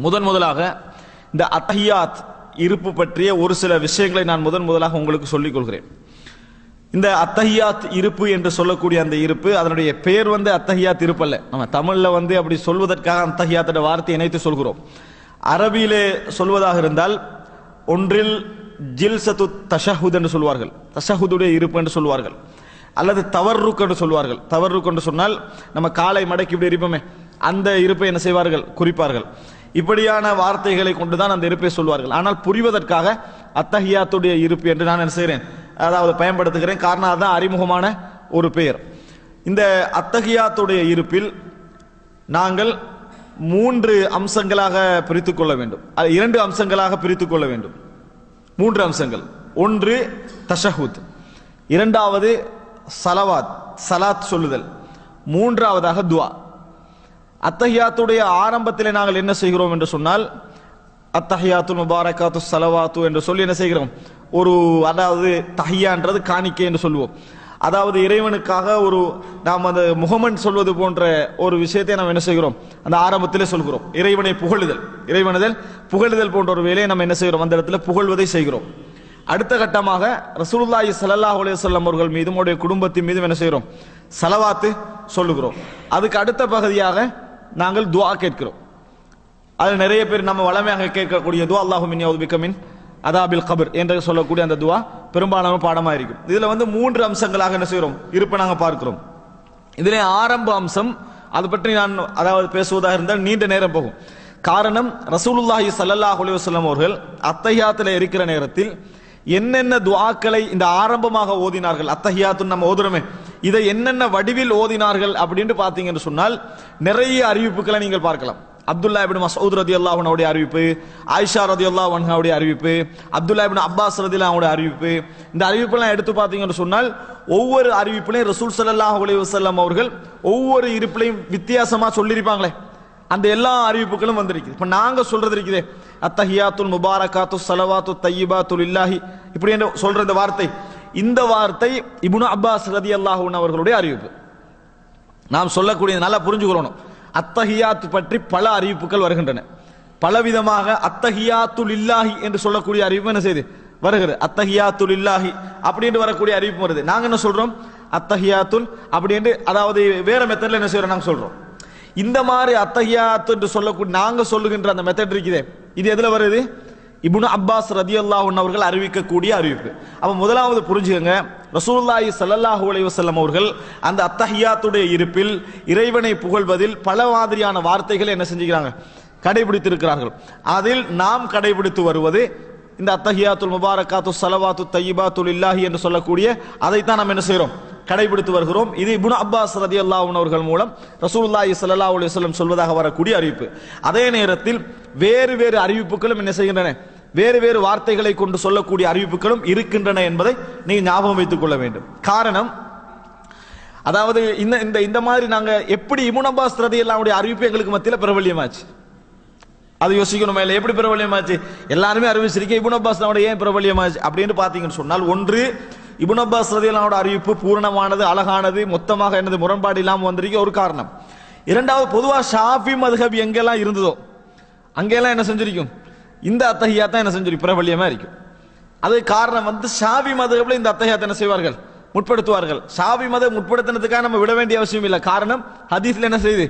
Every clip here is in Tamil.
முதன் முதலாக இந்த அத்தஹியாத் இருப்பு பற்றிய ஒரு சில விஷயங்களை நான் முதன் முதலாக உங்களுக்கு சொல்லிக் கொள்கிறேன். இந்த அத்தஹியாத் இருப்பு என்று சொல்லக்கூடிய அந்த இருப்பு அதனுடைய பெயர் வந்து அத்தஹியாத் இருப்பல்ல. நம்ம தமிழில் வந்து அப்படி சொல்வதற்காக அத்தஹியாத்தோட வார்த்தை இணைத்து சொல்கிறோம். அரபியிலே சொல்வதாக இருந்தால் ஒன்றில் ஜில்சத்து தஷஹுத் என்று சொல்வார்கள். தஷஹுதுடைய இருப்பு என்று சொல்வார்கள். அல்லது தவறுக் என்று சொல்வார்கள். தவறுக் என்று சொன்னால் நம்ம காலை மடக்கி இப்படி இருப்போமே அந்த இருப்பை என்ன செய்வார்கள்? குறிப்பார்கள். இப்படியான வார்த்தைகளை கொண்டுதான் அந்த இருப்பை சொல்வார்கள். ஆனால் புரிவதற்காக அத்தஹியாத்துடைய இருப்பு என்று நான் என்ன செய்கிறேன்? அதாவது பயன்படுத்துகிறேன். காரணம் அதுதான் அறிமுகமான ஒரு பெயர். இந்த அத்தஹியாத்துடைய இருப்பில் நாங்கள் மூன்று அம்சங்களாக பிரித்து கொள்ள வேண்டும். அது இரண்டு அம்சங்களாக பிரித்து கொள்ள வேண்டும். மூன்று அம்சங்கள். ஒன்று தஷஹூத். இரண்டாவது சலவாத். சலாத் சொல்லுதல். மூன்றாவதாக துவா. அத்தஹியாத்துடைய ஆரம்பத்தில் நாங்கள் என்ன செய்கிறோம் என்று சொன்னால் அத்தஹியாத்து முபாரகாத்து சலவாத்து என்று சொல்லி என்ன செய்கிறோம்? ஒரு அதாவது தஹியான்றது காணிக்கை என்று சொல்லுவோம் அதாவது இறைவனுக்காக ஒரு நாம் அந்த முகமன் சொல்வது போன்ற ஒரு விஷயத்தை நாம் என்ன செய்கிறோம்? அந்த ஆரம்பத்திலே சொல்கிறோம். இறைவனை புகழுதல். இறைவனுதல் புகழுதல் போன்ற ஒரு வேலையை நம்ம என்ன செய்கிறோம்? அந்த இடத்துல புகழ்வதை செய்கிறோம். அடுத்த கட்டமாக ரசூலுல்லாஹி சல்லாஹ் அலையம் அவர்கள் மீதும் அவருடைய குடும்பத்தின் மீதும் என்ன செய்கிறோம்? சலவாத்து சொல்லுகிறோம். அதுக்கு அடுத்த பகுதியாக நாங்கள் துவா கேட்கிறோம். அது நிறைய பேர் நம்ம வளமையாக கேட்கக்கூடிய துவா அல்லாஹுமின் மின் அதாபில் கபர் என்று சொல்லக்கூடிய அந்த துவா பெரும்பாலான பாடமாக இருக்கும். இதில் வந்து மூன்று அம்சங்களாக என்ன செய்கிறோம்? இருப்பை நாங்கள் பார்க்கிறோம். இதிலே ஆரம்ப அம்சம் அது பற்றி நான் அதாவது பேசுவதாக இருந்தால் நீண்ட நேரம் போகும். காரணம் ரசூலுல்லாஹி சல்லல்லாஹ் அலுவலம் அவர்கள் அத்தஹியாத்தில் இருக்கிற நேரத்தில் என்னென்ன துவாக்களை இந்த ஆரம்பமாக ஓதினார்கள்? அத்தஹியாத்து நம்ம ஓதுறோமே. இதை என்னென்ன வடிவில் ஓதினார்கள் அப்படின்னு பார்த்தீங்கன்னு சொன்னால் நிறைய அறிவிப்புகளை நீங்கள் பார்க்கலாம். அப்துல்லா இபின் மசூத் ரதி அல்லாஹனுடைய அறிவிப்பு ஆயிஷா ரதி அல்லாஹனுடைய அறிவிப்பு அப்துல்லா இபின் அப்பாஸ் ரதி அல்லாஹுடைய அறிவிப்பு. இந்த அறிவிப்பெல்லாம் எடுத்து பார்த்தீங்கன்னு சொன்னால் ஒவ்வொரு அறிவிப்புலையும் ரசூல் சல்லாஹ் அலி வஸல்லம் அவர்கள் ஒவ்வொரு இருப்பிலையும் வித்தியாசமாக சொல்லியிருப்பாங்களே. அந்த எல்லா அறிவிப்புகளும் வந்திருக்குது. இப்போ நாங்கள் சொல்றது இருக்குதே அத்தஹியாத்துல் முபாரகாத்து சலவாத்து தையிபாத்துல் இல்லாஹி. இப்படி என்று சொல்ற இந்த வார்த்தை இந்த வார்த்தை இப்னு அப்பாஸ் ரதி அவர்களுடைய அறிவிப்பு. நாம் சொல்லக்கூடிய நல்லா புரிஞ்சுக்கொள்ளணும். அத்தஹியாத் பற்றி பல அறிவிப்புகள் வருகின்றன. பலவிதமாக அத்தஹியாத்துல் இல்லாஹி என்று சொல்லக்கூடிய அறிவிப்பு என்ன செய்யுது வருகிறது. அத்தஹியாத்துல் இல்லாஹி அப்படின்னு வரக்கூடிய அறிவிப்பு வருது. நாங்க என்ன சொல்றோம்? அத்தஹியாத்துல் அப்படின்ட்டு அதாவது வேற மெத்தட்ல என்ன செய்யறோம் நாங்க சொல்றோம். இந்த மாதிரி அத்தஹியாத்து என்று சொல்லக்கூடிய நாங்க சொல்லுகின்ற அந்த மெத்தட் இருக்குதே. இது எதுல வருது? இபுனு அப்பாஸ் ரதியல்லாஹு அவர்கள் அறிவிக்கக்கூடிய அறிவிப்பு. அப்ப முதலாவது புரிஞ்சுக்கங்க ரசூலுல்லாஹி சல்லாஹூ அலைவசல்லம் அவர்கள் அந்த அத்தஹியாத்துடைய இருப்பில் இறைவனை புகழ்வதில் பல மாதிரியான வார்த்தைகளை என்ன செஞ்சுக்கிறாங்க? கடைபிடித்திருக்கிறார்கள். அதில் நாம் கடைபிடித்து வருவது இந்த அத்தஹியாத்துல் முபாரக்காத்து சலவாத்து தையிபாத்துல் இல்லாஹி என்று சொல்லக்கூடிய அதைத்தான் நாம் என்ன செய்கிறோம் கடைபிடித்து வருகிறோம். இது இபுன் அப்பாஸ் ரதியல்லாஹு அவர்கள் மூலம் ரசூலுல்லாஹி சல்லா அலுவலம் சொல்வதாக வரக்கூடிய அறிவிப்பு. அதே நேரத்தில் வேறு வேறு அறிவிப்புகளும் என்ன செய்கின்றன? வேறு வேறு வார்த்தைகளை கொண்டு சொல்லக்கூடிய அறிவிப்புகளும் இருக்கின்றன என்பதை நீங்கள் ஞாபகம் வைத்துக் கொள்ள வேண்டும். காரணம் அதாவது இந்த இந்த இந்த மாதிரி நாங்கள் எப்படி இப்னு எல்லாம் ரதியல்லாஹுடைய அறிவிப்பு எங்களுக்கு மத்தியில் பிரபல்யமாச்சு. அது யோசிக்கணுமா இல்லை எப்படி பிரபல்யமாச்சு? எல்லாருமே அறிவிச்சிருக்கேன் இபுன் அப்பாஸ் ஏன் பிரபல்யமாச்சு? அப்படின்னு பார்த்தீங்கன்னு சொன்னால் ஒன்று இபுன் அப்பாஸ் ரதியல்லாவோட அறிவிப்பு பூரணமானது அழகானது மொத்தமாக எனது முரண்பாடு இல்லாமல் வந்திருக்க ஒரு காரணம். இரண்டாவது பொதுவாக ஷாஃபி மதுஹப் எங்கெல்லாம் இருந்ததோ அங்கெல்லாம் என்ன செஞ்சிருக்கும்? இந்த அத்தகையா தான் என்ன செஞ்சு பிரபல்யமா இருக்கும். அது காரணம் வந்து சாவி மதுஹப்ல இந்த அத்தகையாத்தை என்ன செய்வார்கள்? முற்படுத்துவார்கள். சாவி மதம் முற்படுத்தினதுக்காக நம்ம விட வேண்டிய அவசியம் இல்லை. காரணம் ஹதீஸ்ல என்ன செய்யுது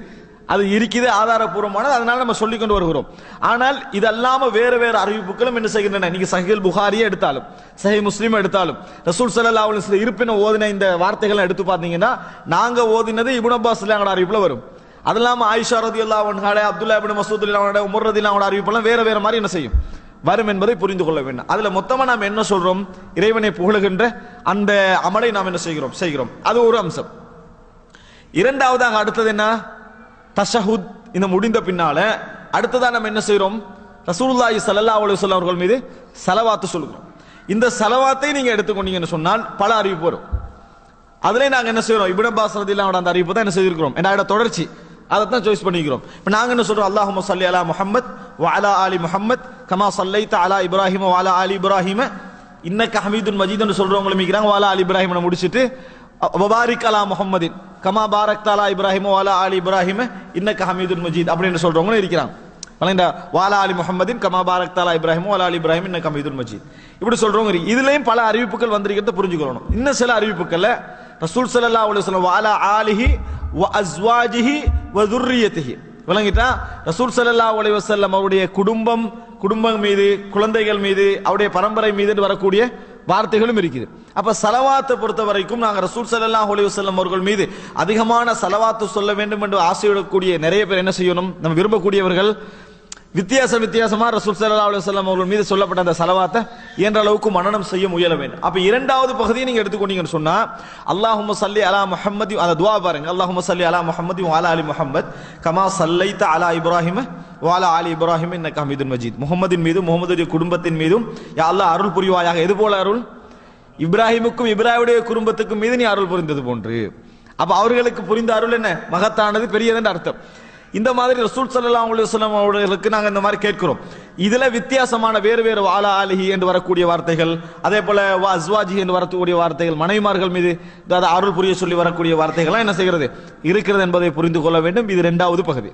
அது இருக்குது ஆதாரபூர்வமானது அதனால நம்ம சொல்லிக் கொண்டு வருகிறோம். ஆனால் இது வேறு வேறு அறிவிப்புகளும் என்ன செய்கின்றன? நீங்க சஹில் புகாரியே எடுத்தாலும் சஹி முஸ்லீம் எடுத்தாலும் ரசூல் சல்லா அலுவலம் இருப்பின ஓதின இந்த வார்த்தைகளை எடுத்து பார்த்தீங்கன்னா நாங்க ஓதினது இபுன் அப்பாஸ் அறிவிப்புல வரும். அது இல்லாமல் ஆயிஷா ரதி அல்லா அவன்கால அப்துல்லா இபின் மசூத் அல்லாவோட உமர் ரதி அல்லாவோட அறிவிப்பெல்லாம் வேற வேற மாதிரி என்ன செய்யும்? வரும் என்பதை புரிந்து கொள்ள வேண்டும். அதில் மொத்தமாக நாம் என்ன சொல்கிறோம் இறைவனை புகழுகின்ற அந்த அமலை நாம் என்ன செய்கிறோம்? செய்கிறோம். அது ஒரு அம்சம். இரண்டாவதாக அடுத்தது என்ன? தஷஹுத். இந்த முடிந்த பின்னால அடுத்ததாக நம்ம என்ன செய்கிறோம்? ரசூலுல்லாஹி ஸல்லல்லாஹு அலைஹி வஸல்லம் அவர்கள் மீது செலவாத்து சொல்கிறோம் இந்த செலவாத்தை நீங்கள் எடுத்துக்கொண்டீங்கன்னு சொன்னால் பல அறிவிப்பு வரும். அதிலே நாங்கள் என்ன செய்கிறோம்? இப்னு அப்பாஸ் ரதியல்லாஹு அந்த அறிவிப்பு தான் என்ன செய்திருக்கிறோம்? என்னோட தொடர்ச்சி. அதை தான் சாய்ஸ் பண்ணிக்கிறோம். இப்போ நாங்கள் என்ன சொல்கிறோம் அல்லாஹும்ம சல்லி அலா முஹம்மத் வாலா அலி ஆலி முஹம்மத் கமா சல்லைத்த அலா இப்ராஹிம வாலா அலி ஆலி இப்ராஹிம் இன்னக்க ஹமீதுன் மஜீதுன்னு சொல்கிறவங்களும் மிக்கிறாங்க வாலா அலி இப்ராஹிமனை முடிச்சுட்டு முடிச்சிட்டு வபாரிக் அலா முஹம்மதின் கமா பாரக் தாலா இப்ராஹிம வாலா ஆலி இப்ராஹிம இன்னக்க ஹமீதுன் மஜீத் அப்படின்னு சொல்கிறவங்களும் இருக்கிறாங்க. வழங்கிட்ட வாலா அலி முகமதின் கமா பாரக் தாலா இப்ராஹிம் வாலா அலி இப்ராஹிம் இன்னும் கமீதுல் மஜீத். இப்படி சொல்றவங்க இருக்கு. இதுலயும் பல அறிவிப்புகள் வந்திருக்கிறத புரிஞ்சுக்கணும். இன்னும் சில அறிவிப்புகள்ல ரசூல் சல்லா அலைஹி வாலா ஆலிஹி அஸ்வாஜிஹி வ விளங்கிட்டா? ரசூல் சல்லா அலைஹி வசல்லம் அவருடைய குடும்பம் குடும்பம் மீது குழந்தைகள் மீது அவருடைய பரம்பரை மீது வரக்கூடிய வார்த்தைகளும் இருக்குது. அப்ப சலவாத்தை பொறுத்த வரைக்கும் நாங்கள் ரசூல் சல்லா அலைஹி வசல்லம் அவர்கள் மீது அதிகமான சலவாத்து சொல்ல வேண்டும் என்று ஆசையிடக்கூடிய நிறைய பேர் என்ன செய்யணும்? நம்ம விரும்பக்கூடியவர்கள் வித்தியாசம் வித்தியாசமா ரசூல் சல்லா அலைஹி அவர்கள் மீது சொல்லப்பட்ட அந்த சலவாத்தை என்ற அளவுக்கு மனநம் செய்ய முயல வேண்டும். அப்ப இரண்டாவது பகுதியை நீங்க எடுத்துக்கொண்டீங்கன்னு சொன்னா அல்லாஹும் சல்லி அலா முஹம்மதி அந்த துவா பாருங்க. அல்லாஹும் சல்லி அலா முஹம்மதி வாலா அலி முஹம்மத் கமா சல்லைத்த அலா இப்ராஹிம வாலா அலி இப்ராஹிம் இன்ன கமீதுன் மஜீத். முகமதின் மீதும் முகமதுடைய குடும்பத்தின் மீதும் யா அல்லாஹ் அருள் புரிவாயாக. எது போல அருள்? இப்ராஹிமுக்கும் இப்ராஹிமுடைய குடும்பத்துக்கும் மீது நீ அருள் புரிந்தது போன்று. அப்ப அவர்களுக்கு புரிந்த அருள் என்ன? மகத்தானது பெரியதுன்னு அர்த்தம். இந்த மாதிரி ரசூல் சல்லா அலுவலம் அவர்களுக்கு நாங்கள் இந்த மாதிரி கேட்கிறோம். இதில் வித்தியாசமான வேறு வேறு வாலா ஆலிஹி என்று வரக்கூடிய வார்த்தைகள் அதே போல் வா அஸ்வாஜி என்று வரக்கூடிய வார்த்தைகள் மனைமார்கள் மீது அதாவது அருள் புரிய சொல்லி வரக்கூடிய வார்த்தைகள்லாம் என்ன செய்கிறது? இருக்கிறது என்பதை புரிந்து கொள்ள வேண்டும். இது ரெண்டாவது பகுதி.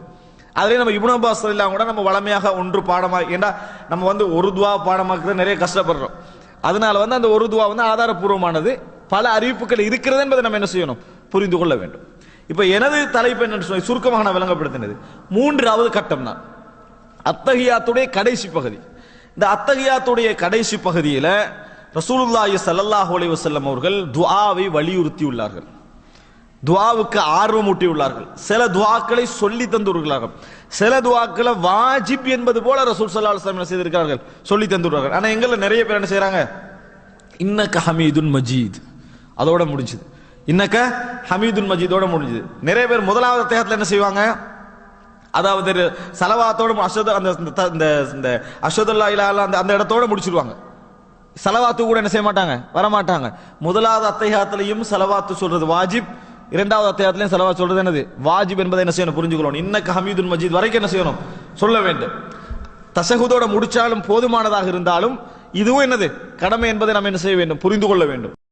அதிலே நம்ம இபுன் அப்பாஸ் எல்லாம் கூட நம்ம வளமையாக ஒன்று பாடமாக ஏண்டா நம்ம வந்து ஒரு துவா பாடமாக்குறது நிறைய கஷ்டப்படுறோம். அதனால வந்து அந்த ஒரு துவா வந்து ஆதாரபூர்வமானது. பல அறிவிப்புகள் இருக்கிறது என்பதை நம்ம என்ன செய்யணும்? புரிந்து கொள்ள வேண்டும். இப்போ எனது தலைப்பு என்னன்னு சொல்லி சுருக்கமாக நான் விளங்கப்படுத்தினது. மூன்றாவது கட்டம் தான் அத்தகையாத்துடைய கடைசி பகுதி. இந்த அத்தகையாத்துடைய கடைசி பகுதியில் ரசூலுல்லாஹி சல்லாஹ் அலைஹி வஸல்லம் அவர்கள் துவாவை வலியுறுத்தி உள்ளார்கள் துவாவுக்கு ஆர்வம் ஊட்டியுள்ளார்கள். சில துவாக்களை சொல்லி தந்துள்ளார்கள். சில துவாக்களை வாஜிப் என்பது போல ரசூல் சல்லா அலுவலம் செய்திருக்கிறார்கள்? சொல்லி தந்துள்ளார்கள். ஆனால் எங்களில் நிறைய பேர் என்ன செய்கிறாங்க இன்னக்க ஹமீதுன் மஜீத். அதோட முடிஞ்சது. இன்னக்க ஹமீதுன் மஜீதோட முடிஞ்சது. நிறைய பேர் முதலாவது தேகத்துல என்ன செய்வாங்க? அதாவது சலவாத்தோட அஷத் அந்த இந்த த- இந்த இந்த அஷதுல்லா இலா அந்த அந்த இடத்தோட முடிச்சிருவாங்க. சலவாத்து கூட என்ன செய்ய மாட்டாங்க? வர மாட்டாங்க முதலாவது அத்தையாத்திலையும் சலவாத்து சொல்றது வாஜிப். இரண்டாவது அத்தியாயத்திலையும் செலவா சொல்றது என்னது? வாஜிப் என்பதை என்ன செய்யணும்? புரிஞ்சுக்கணும் இன்னக்க ஹமீதுன் மஜீத் வரைக்கும் என்ன செய்யணும்? சொல்ல வேண்டும். தசகுதோட முடிச்சாலும் போதுமானதாக இருந்தாலும் இதுவும் என்னது? கடமை என்பதை நாம் என்ன செய்ய வேண்டும்? புரிந்து கொள்ள வேண்டும்.